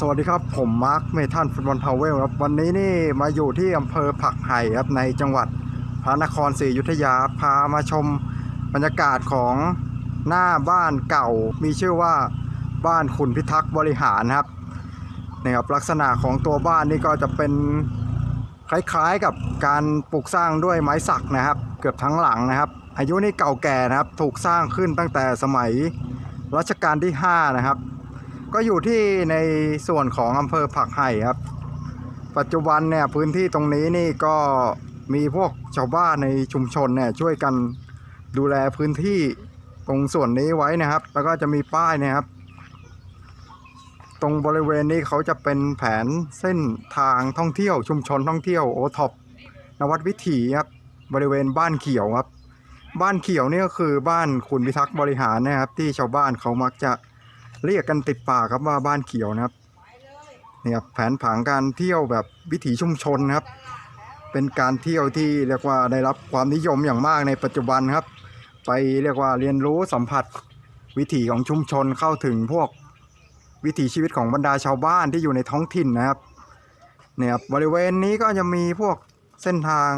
สวัสดีครับ ผมมาร์คเมทันฟุตบอลพาวเวลครับ วันนี้นี่มาอยู่ที่อำเภอผักไห่ครับในจังหวัดพระนครศรีอยุธยาพามาชมบรรยากาศของหน้าบ้านเก่า มีชื่อว่าบ้านขุนพิทักษ์บริหารครับนี่ครับลักษณะของตัวบ้านนี่ก็จะเป็นคล้ายๆกับการปลูกสร้างด้วยไม้สักนะครับ เกือบทั้งหลังนะครับ อายุนี่เก่าแก่นะครับ ถูกสร้างขึ้นตั้งแต่สมัยรัชกาลที่ 5 นะครับ ก็อยู่ที่ในส่วนของอำเภอผักไห่ครับ ปัจจุบันเนี่ยพื้นที่ตรงนี้นี่ก็มีพวกชาวบ้านในชุมชนเนี่ยช่วยกันดูแลพื้นที่ตรงส่วนนี้ไว้นะครับ แล้วก็จะมีป้ายนะครับ ตรงบริเวณนี้เขาจะเป็นแผนเส้นทางท่องเที่ยว ชุมชนท่องเที่ยวโอท็อปนวัดวิถีครับบริเวณบ้านเขียวครับ บ้านเขียวนี่ก็คือบ้านคุณพิทักษ์บริหารนะครับ ที่ชาวบ้านเขามักจะ เรียกกันติดปากครับว่าบ้านเขียวนะครับเนี่ยครับแผนผังการเที่ยวแบบวิถีชุมชนครับ เป็นการเที่ยวที่เรียกว่าได้รับความนิยมอย่างมากในปัจจุบันครับ ไปเรียกว่าเรียนรู้สัมผัสวิถีของชุมชนเข้าถึงพวกวิถีชีวิตของบรรดาชาวบ้านที่อยู่ในท้องถิ่นนะครับเนี่ยครับบริเวณนี้ก็จะมีพวกเส้นทาง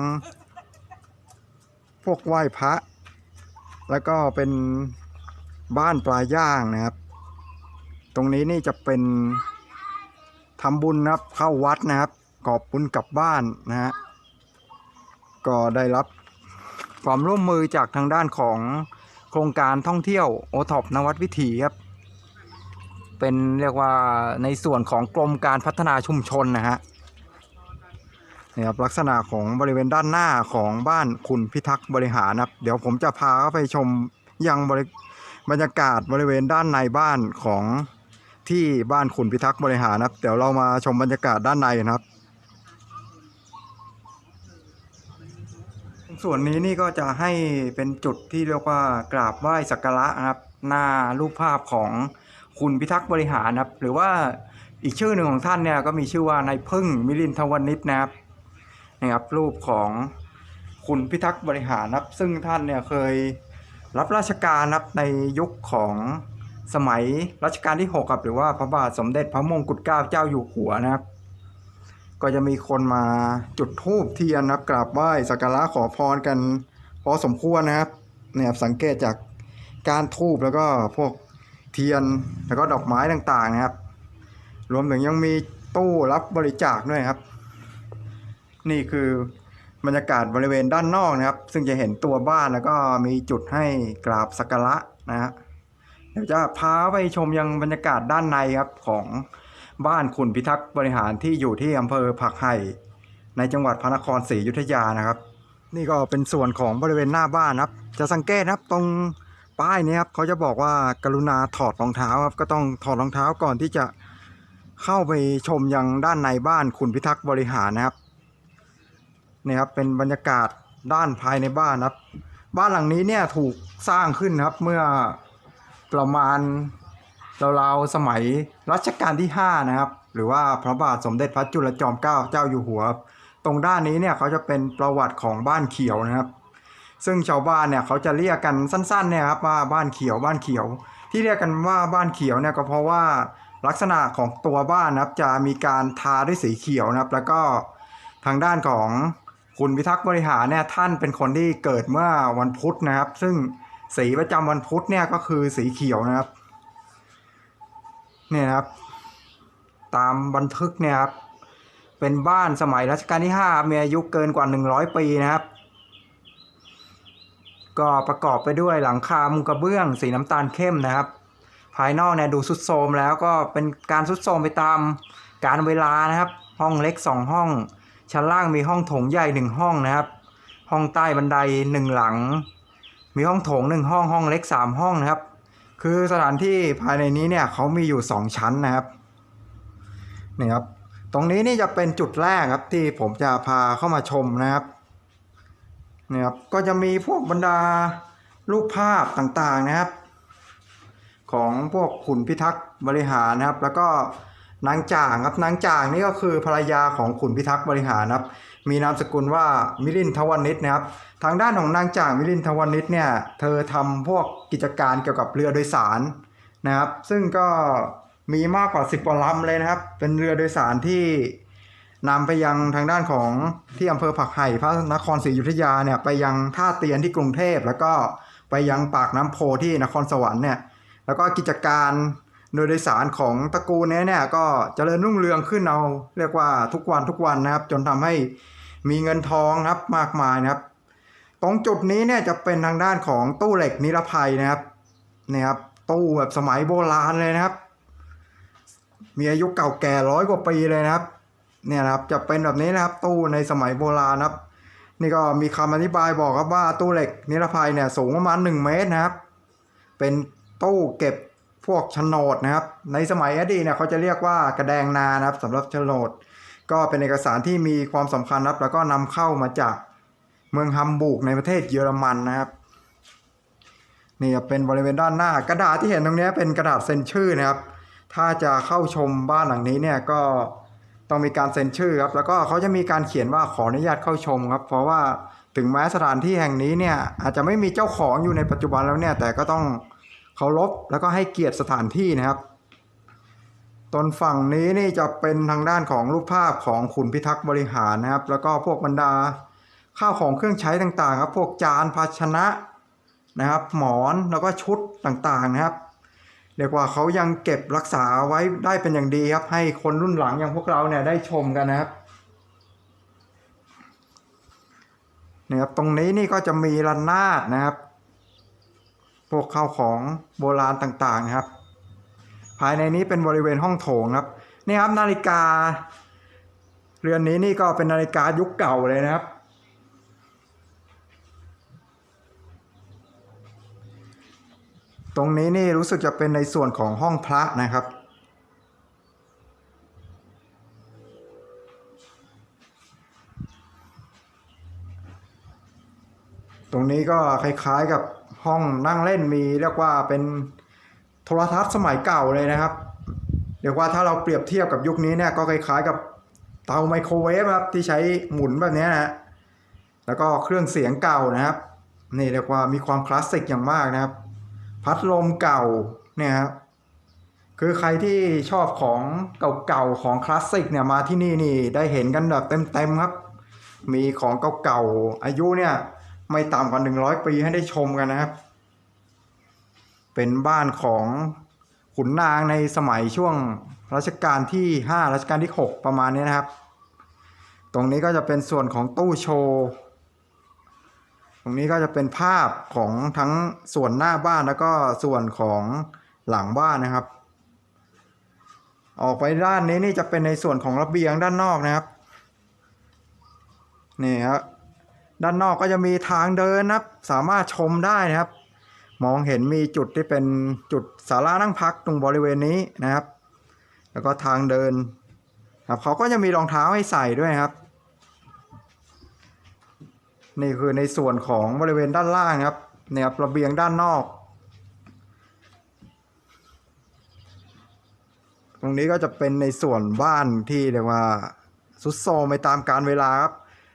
พวกไหว้พระ แล้วก็เป็นบ้านปลาย่างนะครับ ตรงนี้นี่จะเป็นทำบุญนะครับเข้าวัดนะครับกอบบุญกลับบ้านนะฮะก็ได้รับความร่วมมือจากทางด้านของโครงการท่องเที่ยวโอท็อปนวัดวิถีครับ เป็นเรียกว่าในส่วนของกรมการพัฒนาชุมชนนะฮะนี่ครับลักษณะของบริเวณด้านหน้าของบ้านคุณพิทักษ์บริหารนะครับ เดี๋ยวผมจะพาเข้าไปชมยังบริบรรยากาศบริเวณด้านในบ้านของ ที่บ้านขุนพิทักษ์บริหารนะครับ เดี๋ยวเรามาชมบรรยากาศด้านในกันครับ ส่วนนี้นี่ก็จะให้เป็นจุดที่เรียกว่ากราบไหว้สักการะนะครับ หน้ารูปภาพของคุณพิทักษ์บริหารนะครับ หรือว่าอีกชื่อหนึ่งของท่านเนี่ยก็มีชื่อว่านายพึ่งมิลินทวนิชนะครับนะครับรูปของคุณพิทักษ์บริหารนะครับ ซึ่งท่านเนี่ยเคยรับราชการนะครับในยุคของ สมัยรัชกาลที่6ครับหรือว่าพระบาทสมเด็จพระมงกุฎเกล้าเจ้าอยู่หัวนะครับ ก็จะมีคนมาจุดธูปเทียนนะกราบไหว้สักการะขอพรกันพอสมควรนะครับเนี่ยครับสังเกตจากการธูปแล้วก็พวกเทียนแล้วก็ดอกไม้ต่างๆนะครับ รวมถึงยังมีตู้รับบริจาคด้วยครับ นี่คือบรรยากาศบริเวณด้านนอกนะครับ ซึ่งจะเห็นตัวบ้านแล้วก็มีจุดให้กราบสักการะนะฮะ เดี๋ยวจะพาไปชมยังบรรยากาศด้านในครับของบ้านขุนพิทักษ์บริหารที่อยู่ที่อำเภอผักไห่ในจังหวัดพระนครศรีอยุธยานะครับ นี่ก็เป็นส่วนของบริเวณหน้าบ้านครับ จะสังเกตนะครับตรงป้ายนี้ครับเขาจะบอกว่ากรุณาถอดรองเท้าครับก็ต้องถอดรองเท้าก่อนที่จะเข้าไปชมยังด้านในบ้านขุนพิทักษ์บริหารนะครับนี่ครับเป็นบรรยากาศด้านภายในบ้านครับ บ้านหลังนี้เนี่ยถูกสร้างขึ้นครับเมื่อ ประมาณราวๆสมัยรัชกาลที่ 5 นะครับ หรือว่าพระบาทสมเด็จพระจุลจอมเกล้าเจ้าอยู่หัว ตรงด้านนี้เนี่ยเขาจะเป็นประวัติของบ้านเขียวนะครับ ซึ่งชาวบ้านเนี่ยเขาจะเรียกกันสั้นๆเนี่ยครับว่าบ้านเขียวบ้านเขียว ที่เรียกกันว่าบ้านเขียวเนี่ยก็เพราะว่าลักษณะของตัวบ้านนะครับจะมีการทาด้วยสีเขียวนะครับ แล้วก็ทางด้านของคุณพิทักษ์บริหารเนี่ยท่านเป็นคนที่เกิดเมื่อวันพุธนะครับ ซึ่ง สีประจำวันพุธเนี่ยก็คือสีเขียวนะครับ เนี่ยนะครับ ตามบันทึกเนี่ยครับ เป็นบ้านสมัยรัชกาลที่ 5 มีอายุเกินกว่า 100 ปีนะครับ ก็ประกอบไปด้วยหลังคามุงกระเบื้อง สีน้ำตาลเข้มนะครับ ภายนอกเนี่ยดูสุดโทรมแล้วก็เป็นการสุดโทรมไปตามการเวลานะครับ ห้องเล็ก 2 ห้อง ชั้นล่างมีห้องโถงใหญ่หนึ่งห้องนะครับ ห้องใต้บันไดหนึ่งหลัง มีห้องโถงหนึ่งห้องห้องเล็กสามห้องนะครับ คือสถานที่ภายในนี้เนี่ยเขามีอยู่สองชั้นนะครับนี่ครับ ตรงนี้นี่จะเป็นจุดแรกครับที่ผมจะพาเข้ามาชมนะครับนี่ครับก็จะมีพวกบรรดารูปภาพต่างๆนะครับ ของพวกขุนพิทักษ์บริหารนะครับ แล้วก็นางจ่างครับนางจ่างนี่ก็คือภรรยาของขุนพิทักษ์บริหารนะครับ มีนามสกุลว่ามิลินทวนิชนะครับ ทางด้านของนางจ่างมิลินทวนิชเนี่ย เธอทำพวกกิจการเกี่ยวกับเรือโดยสารนะครับ ซึ่งก็มีมากกว่าสิบกว่าลำเลยนะครับ เป็นเรือโดยสารที่นำไปยังทางด้านของที่อำเภอผักไห่พระนครศรีอยุธยาเนี่ยไปยังท่าเตียนที่กรุงเทพ แล้วก็ไปยังปากน้ำโพที่นครสวรรค์เนี่ยแล้วก็กิจการ โดยโดยสารของตระกูลนี้เนี่ยก็เจริญรุ่งเรืองขึ้นเอาเรียกว่าทุกวันทุกวันนะครับ จนทำให้มีเงินทองครับมากมายนะครับ ตรงจุดนี้เนี่ยจะเป็นทางด้านของตู้เหล็กนิรภัยนะครับเนี่ยครับตู้แบบสมัยโบราณเลยนะครับ มีอายุเก่าแก่ร้อยกว่าปีเลยนะครับเนี่ยนะครับจะเป็นแบบนี้นะครับตู้ในสมัยโบราณครับ นี่ก็มีคำอธิบายบอกครับว่าตู้เหล็กนิรภัยเนี่ยสูงประมาณ1เมตรนะครับ เป็นตู้เก็บ พวกโฉนดนะครับ ในสมัยอดีตเนี่ยเขาจะเรียกว่ากระแดงนานะครับสำหรับโฉนด ก็เป็นเอกสารที่มีความสำคัญครับ แล้วก็นำเข้ามาจากเมืองฮัมบูร์กในประเทศเยอรมันนะครับนี่เป็นบริเวณด้านหน้ากระดาษที่เห็นตรงนี้เป็นกระดาษเซ็นชื่อนะครับ ถ้าจะเข้าชมบ้านหลังนี้เนี่ยก็ต้องมีการเซ็นชื่อครับ แล้วก็เขาจะมีการเขียนว่าขออนุญาตเข้าชมครับ เพราะว่าถึงแม้สถานที่แห่งนี้เนี่ยอาจจะไม่มีเจ้าของอยู่ในปัจจุบันแล้วเนี่ยแต่ก็ต้อง เคารพแล้วก็ให้เกียรติสถานที่นะครับตนฝั่งนี้นี่จะเป็นทางด้านของรูปภาพของขุนพิทักษ์บริหารนะครับ แล้วก็พวกบรรดาข้าวของเครื่องใช้ต่างๆครับพวกจานภาชนะนะครับ หมอนแล้วก็ชุดต่างๆนะครับเรียกว่าเขายังเก็บรักษาไว้ได้เป็นอย่างดีครับ ให้คนรุ่นหลังอย่างพวกเราเนี่ยได้ชมกันนะครับนี่ยครับตรงนี้นี่ก็จะมีระนาดนะครับ พวกข้าวของโบราณต่างๆนะครับ ภายในนี้เป็นบริเวณห้องโถงครับนี่ครับนาฬิกา เรือนนี้นี่ก็เป็นนาฬิกายุคเก่าเลยนะครับ ตรงนี้นี่รู้สึกจะเป็นในส่วนของห้องพระนะครับตรงนี้ก็คล้ายๆกับ ห้องนั่งเล่นมีเรียกว่าเป็นโทรทัศน์สมัยเก่าเลยนะครับ เรียกว่าถ้าเราเปรียบเทียบกับยุคนี้เนี่ยก็คล้ายๆกับเตาไมโครเวฟครับที่ใช้หมุนแบบนี้นะแล้วก็เครื่องเสียงเก่านะครับนี่เรียกว่ามีความคลาสสิกอย่างมากนะครับ พัดลมเก่าเนี่ยครับคือใครที่ชอบของเก่าๆของคลาสสิกเนี่ยมาที่นี่นี่ได้เห็นกันแบบเต็มๆครับ มีของเก่าๆอายุเนี่ย ไม่ต่ำกว่า100ปีให้ได้ชมกันนะครับ เป็นบ้านของขุนนางในสมัยช่วงรัชกาลที่5รัชกาลที่6ประมาณนี้นะครับ ตรงนี้ก็จะเป็นส่วนของตู้โชว์ตรงนี้ก็จะเป็นภาพของทั้งส่วนหน้าบ้านแล้วก็ส่วนของหลังบ้านนะครับ ออกไปด้านนี้นี่จะเป็นในส่วนของระเบียงด้านนอกนะครับ นี่ครับ ด้านนอกก็จะมีทางเดินนะครับ สามารถชมได้นะครับ มองเห็นมีจุดที่เป็นจุดศาลานั่งพักตรงบริเวณนี้นะครับ แล้วก็ทางเดินครับเขาก็จะมีรองเท้าให้ใส่ด้วยครับ นี่คือในส่วนของบริเวณด้านล่างครับเนี่ยครับระเบียงด้านนอก ตรงนี้ก็จะเป็นในส่วนบ้านที่เรียกว่าสุดโทรมไปตามกาลเวลาครับ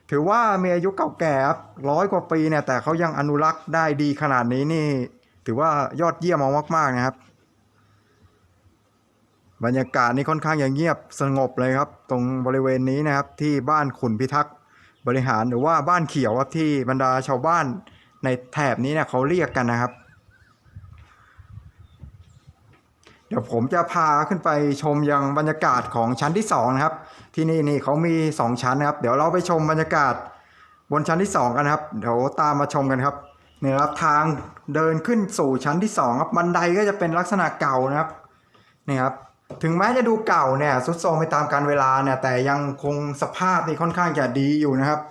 ถือว่ามีอายุเก่าแก่ครับร้อยกว่าปีเนี่ยแต่เขายังอนุรักษ์ได้ดีขนาดนี้นี่ ถือว่ายอดเยี่ยมมากๆนะครับ บรรยากาศนี่ค่อนข้างอย่างเงียบสงบเลยครับ ตรงบริเวณนี้นะครับที่บ้านขุนพิทักษ์บริหารหรือว่าบ้านเขียวครับที่บรรดาชาวบ้านในแถบนี้เนี่ยเขาเรียกกันนะครับ เดี๋ยวผมจะพาขึ้นไปชมยังบรรยากาศของชั้นที่สองนะครับ ที่นี่นี่เขามีสองชั้นนะครับ เดี๋ยวเราไปชมบรรยากาศบนชั้นที่สองกันนะครับ เดี๋ยวตามมาชมกันครับเนี่ยครับทางเดินขึ้นสู่ชั้นที่สองครับบันไดก็จะเป็นลักษณะเก่านะครับนี่ครับถึงแม้จะดูเก่าเนี่ยสุดโทรมไปตามกาลเวลาเนี่ยแต่ยังคงสภาพนี่ค่อนข้างจะดีอยู่นะครับ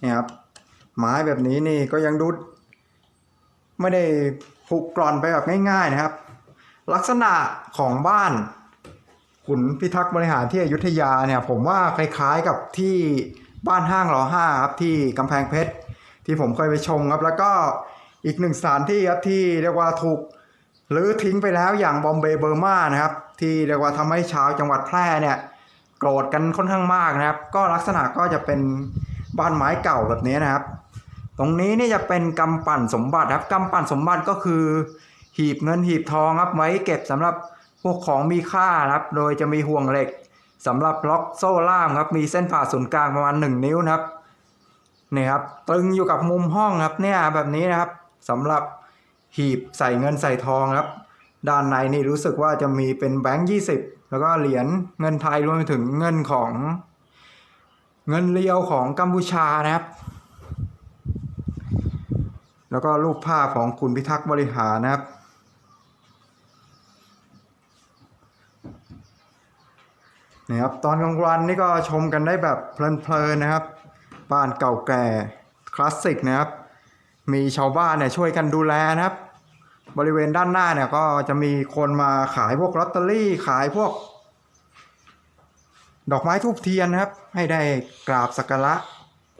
เนี่ยครับไม้แบบนี้นี่ก็ยังดูไม่ได้ผุกร่อนไปแบบง่าย ๆนะครับ ลักษณะของบ้าน ขุนพิทักษ์บริหารที่อยุธยาเนี่ยผมว่าคล้ายๆกับที่บ้านห้างรอห้าครับที่กำแพงเพชรที่ผมเคยไปชมครับ แล้วก็อีกหนึ่งสถานที่ครับที่เรียกว่าถูกหรือทิ้งไปแล้วอย่างบอมเบย์เบอร์มานะครับ ที่เรียกว่าทำให้ชาวจังหวัดแพร่เนี่ยโกรธกันค่อนข้างมากนะครับ ก็ลักษณะก็จะเป็นบ้านไม้เก่าแบบนี้นะครับ ตรงนี้นี่จะเป็นกำปั่นสมบัติครับกำปั่นสมบัติก็คือ หีบเงินหีบทองครับไว้เก็บสำหรับ พวกของมีค่าครับ โดยจะมีห่วงเหล็กสำหรับล็อกโซ่ล่ามครับ มีเส้นผ่าศูนย์กลางประมาณ 1 นิ้วนะครับนี่ครับตึงอยู่กับมุมห้องครับเนี่ยแบบนี้นะครับสำหรับหีบใส่เงินใส่ทองครับ ด้านในนี่รู้สึกว่าจะมีเป็นแบงค์ยี่สิบแล้วก็เหรียญเงินไทยรวมไปถึงเงินของ เงินเรียวของกัมพูชานะครับ แล้วก็รูปภาพของคุณพิทักษ์บริหารนะครับ นี่ครับตอนกลางวันนี่ก็ชมกันได้แบบเพลินๆนะครับ บ้านเก่าแก่คลาสสิกนะครับ มีชาวบ้านเนี่ยช่วยกันดูแลนะครับ บริเวณด้านหน้าเนี่ยก็จะมีคนมาขายพวกลอตเตอรี่ขายพวก ดอกไม้ทูบเทียนนะครับ ให้ได้กราบสักการะ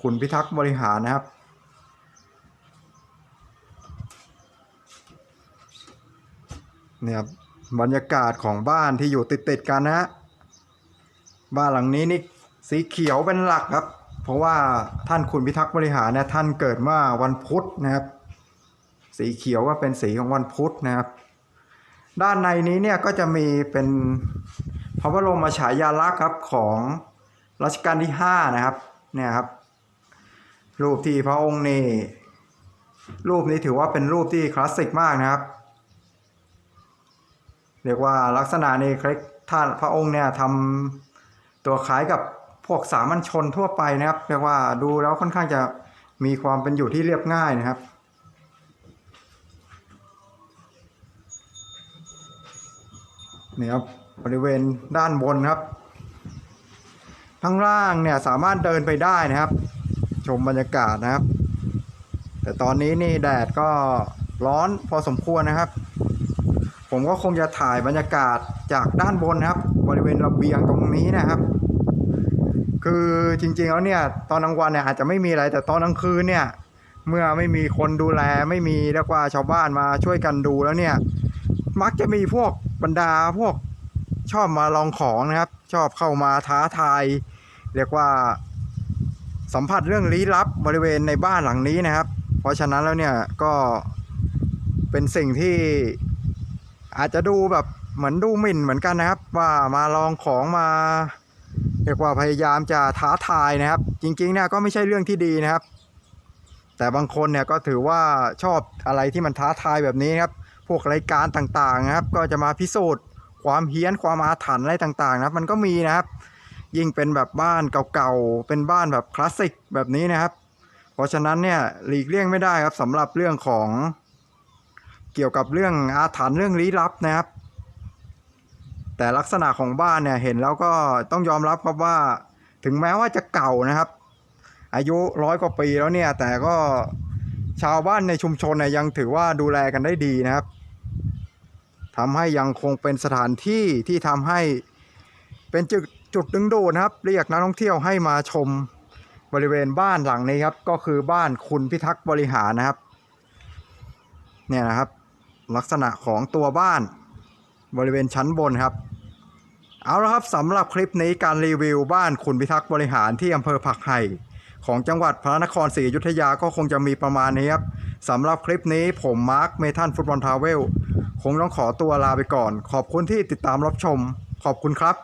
ขุนพิทักษ์บริหารนะครับเนี่ยครับบรรยากาศของบ้านที่อยู่ติดๆกันนะฮะ บ้านหลังนี้นี่สีเขียวเป็นหลักครับ เพราะว่าท่านขุนพิทักษ์บริหารเนี่ยท่านเกิดเมื่อวันพุธนะครับ สีเขียวก็เป็นสีของวันพุธนะครับ ด้านในนี้เนี่ยก็จะมีเป็นพระบรมฉายาลักษณ์ครับของรัชกาลที่ 5 นะครับเนี่ยครับ รูปที่พระองค์นี่รูปนี้ถือว่าเป็นรูปที่คลาสสิกมากนะครับ เรียกว่าลักษณะนี้คล้ายท่านพระองค์เนี่ยทำ ตัวคล้ายกับพวกสามัญชนทั่วไปนะครับเรียกว่าดูแล้วค่อนข้างจะมีความเป็นอยู่ที่เรียบง่ายนะครับ นี่ครับบริเวณด้านบนครับ ข้างล่างเนี่ยสามารถเดินไปได้นะครับ ชมบรรยากาศนะครับ แต่ตอนนี้นี่แดดก็ร้อนพอสมควรนะครับ ผมก็คงจะถ่ายบรรยากาศจากด้านบนนะครับ บริเวณระเบียงตรงนี้นะครับ คือจริงๆแล้วเนี่ยตอนกลางวันเนี่ยอาจจะไม่มีอะไรแต่ตอนกลางคืนเนี่ย เมื่อไม่มีคนดูแลไม่มีเรียกว่าชาวบ้านมาช่วยกันดูแล้วเนี่ย มักจะมีพวกบรรดาพวกชอบมาลองของนะครับ ชอบเข้ามาท้าทายเรียกว่า สัมผัสเรื่องลี้ลับบริเวณในบ้านหลังนี้นะครับ เพราะฉะนั้นแล้วเนี่ยก็เป็นสิ่งที่อาจจะดูแบบเหมือนดูหมิ่นเหมือนกันนะครับ ว่ามาลองของมา เรียกว่าพยายามจะท้าทายนะครับ จริงๆเนี่ยก็ไม่ใช่เรื่องที่ดีนะครับ แต่บางคนเนี่ยก็ถือว่าชอบอะไรที่มันท้าทายแบบนี้ครับ พวกรายการต่างๆนะครับ ก็จะมาพิสูจน์ ความเฮี้ยนความอาถรรพ์อะไรต่างๆนะมันก็มีนะครับ ยิ่งเป็นแบบบ้านเก่าๆเป็นบ้านแบบคลาสสิกแบบนี้นะครับ เพราะฉะนั้นเนี่ยหลีกเลี่ยงไม่ได้ครับสำหรับเรื่องของเกี่ยวกับเรื่องอาถรรพ์เรื่องลี้ลับนะครับ แต่ลักษณะของบ้านเนี่ยเห็นแล้วก็ต้องยอมรับครับว่า ถึงแม้ว่าจะเก่านะครับ อายุร้อยกว่าปีแล้วเนี่ย แต่ก็ชาวบ้านในชุมชนเนี่ยยังถือว่าดูแลกันได้ดีนะครับทำให้ยังคงเป็นสถานที่ที่ทำให้เป็นจุดจุดดึงดูดนะครับ เรียกนักท่องเที่ยวให้มาชมบริเวณบ้านหลังนี้ครับ ก็คือบ้านคุณพิทักษ์บริหารนะครับ เนี่ยนะครับ ลักษณะของตัวบ้าน บริเวณชั้นบนครับ เอาละครับสำหรับคลิปนี้การรีวิวบ้านคุณพิทักษ์บริหารที่อำเภอผักไห่ของจังหวัดพระนครศรีอยุธยาก็คงจะมีประมาณนี้ครับสำหรับคลิปนี้ผมมาร์คเมทันฟุตบอลทาวเวล คงต้องขอตัวลาไปก่อน ขอบคุณที่ติดตามรับชม ขอบคุณครับ